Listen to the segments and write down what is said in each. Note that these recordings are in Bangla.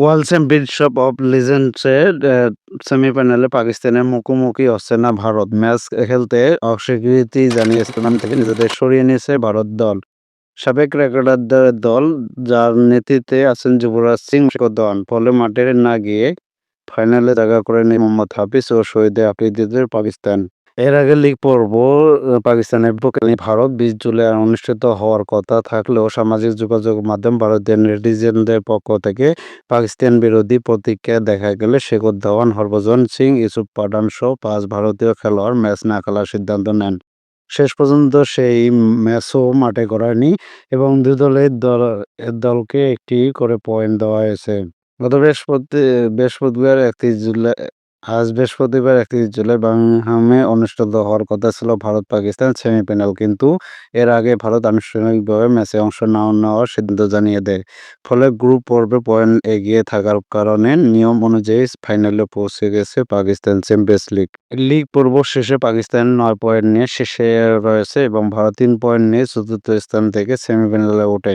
ওয়ার্ল্ড চ্যাম্পিয়নশিপ অব লিজেন্ডসের সেমিফাইনালে পাকিস্তানের মুখোমুখি হচ্ছে না ভারত। ম্যাচ খেলতে অস্বীকৃতি জানিয়ে স্টেডিয়াম থেকে নিজেদের সরিয়ে নিয়েছে ভারত দল। সাবেক ক্রিকেটারদের দল, যার নেতৃত্বে আছেন যুবরাজ সিং দন। ফলে মাঠে না গিয়ে ফাইনালে জায়গা করে নেয় মোহাম্মদ হাফিজ ও শহীদ আফ্রিদিদের পাকিস্তান। এর আগে লিগ পর্ব পাকিস্তানের বিপক্ষে ভারত বিশ জুলাই অনুষ্ঠিত হওয়ার কথা থাকলেও সামাজিক যোগাযোগ মাধ্যম ভারতীয় নেটিজেনদের পক্ষ থেকে পাকিস্তান বিরোধী প্রতিক্রিয়া দেখা গেলে শেখর ধাওয়ান, হরভজন সিং, ইউসুফ পাঠান সহ পাঁচ ভারতীয় খেলোয়াড় ম্যাচ না খেলার সিদ্ধান্ত নেন। শেষ পর্যন্ত সেই ম্যাচও মাঠে গড়ায়নি এবং দুই দলের দল এর দলকে একটি করে পয়েন্ট দেওয়া হয়েছে। গত বৃহস্পতি বৃহস্পতিবার একত্রিশ জুলাই আজ বৃহস্পতিবার একত্রিশ জুলাই বার্মিংহামে অনুষ্ঠিত হওয়ার কথা ছিল ভারত-পাকিস্তান সেমিফাইনাল কিন্তু এর আগে ভারত আনুষ্ঠানিকভাবে ম্যাচে অংশ না নেওয়ার সিদ্ধান্ত জানিয়ে দেয়। ফলে গ্রুপ পর্বে পয়েন্ট এগিয়ে থাকার কারণে নিয়ম অনুযায়ী ফাইনালে পৌঁছে গেছে পাকিস্তান চ্যাম্পিয়ন্স লিগ। লিগ পর্ব শেষে পাকিস্তান নয় পয়েন্ট নিয়ে শীর্ষে রয়েছে এবং ভারত তিন পয়েন্ট নিয়ে চতুর্থ স্থান থেকে সেমিফাইনালে ওঠে।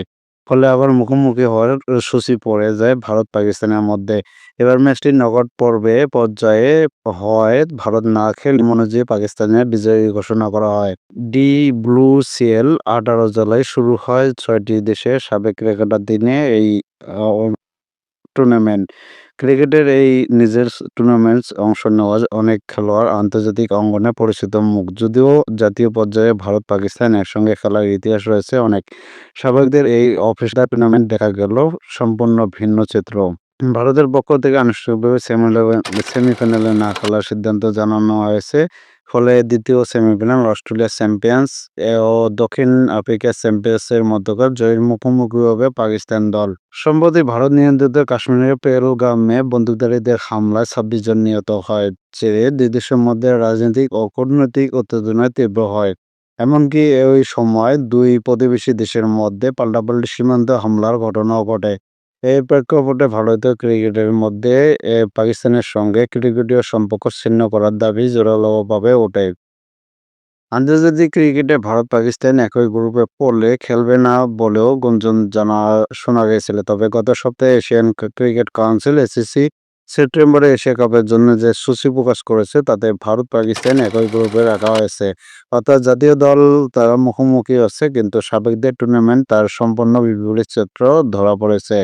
ফলে আবার মুখোমুখি হওয়ার সূচি পড়ে যায় ভারত-পাকিস্তানের মধ্যে। এবার ম্যাচটি নগদ পর্বে পর্যায়ে হয় ভারত না খেল অনুযায়ী পাকিস্তানের বিজয়ী ঘোষণা করা হয়। ডি ব্লু সিএল আঠারো জুলাই শুরু হয় ছয়টি দেশের সাবেক ক্রিকেটার দিনে এই টুর্নামেন্ট। ক্রিকেটের এই নিজের টুর্নামেন্টস অংশ নেওয়া অনেক খেলোয়াড় আন্তর্জাতিক অঙ্গনে পরিচিত মুখ। যদিও জাতীয় পর্যায়ে ভারত-পাকিস্তান একসঙ্গে খেলার ইতিহাস রয়েছে অনেক। স্বাভাবিকদের এই অফিসার টুর্নামেন্ট দেখা গেল, সম্পূর্ণ ভিন্ন চিত্র। ভারতের পক্ষ থেকে আনুষ্ঠানিকভাবে সেমিফাইনালে না খেলার সিদ্ধান্ত জানানো হয়েছে। ফলে দ্বিতীয় সেমিফাইনাল অস্ট্রেলিয়া চ্যাম্পিয়ন্স ও দক্ষিণ আফ্রিকা চ্যাম্পিয়ন্সের মধ্যকার জয়ের মুখোমুখি হবে পাকিস্তান দল। সম্প্রতি ভারত নিয়ন্ত্রিত কাশ্মীরের পেহেলগামে বন্দুকধারীদের হামলায় ছাব্বিশ জন নিহত হয় জেরে দুই দেশের মধ্যে রাজনৈতিক ও কূটনৈতিক উত্তেজনা তীব্র হয়। এমনকি ওই সময় দুই প্রতিবেশী দেশের মধ্যে পাল্টাপাল্টি সীমান্ত হামলার ঘটনাও ঘটে। এই প্রেক্ষাপটে ভারতীয় ক্রিকেটের মধ্যে পাকিস্তানের সঙ্গে ক্রিকেটীয় সম্পর্ক ছিন্ন করার দাবি জোরালোভাবে ওঠে। আন্তর্জাতিক ক্রিকেটে ভারত-পাকিস্তান একই গ্রুপে পড়লে খেলবে না বলেও গুঞ্জন জানা, শোনা গেছিল। তবে গত সপ্তাহে এশিয়ান ক্রিকেট কাউন্সিল, এসিসি, সেপ্টেম্বরে এশিয়া কাপের জন্য যে সূচি প্রকাশ করেছে, তাতে ভারত-পাকিস্তান একই গ্রুপে রাখা হয়েছে। অর্থাৎ জাতীয় দল তারা মুখোমুখি হচ্ছে কিন্তু সাবেকদের টুর্নামেন্ট তার সম্পূর্ণ বিপরীত চিত্র ধরা পড়েছে।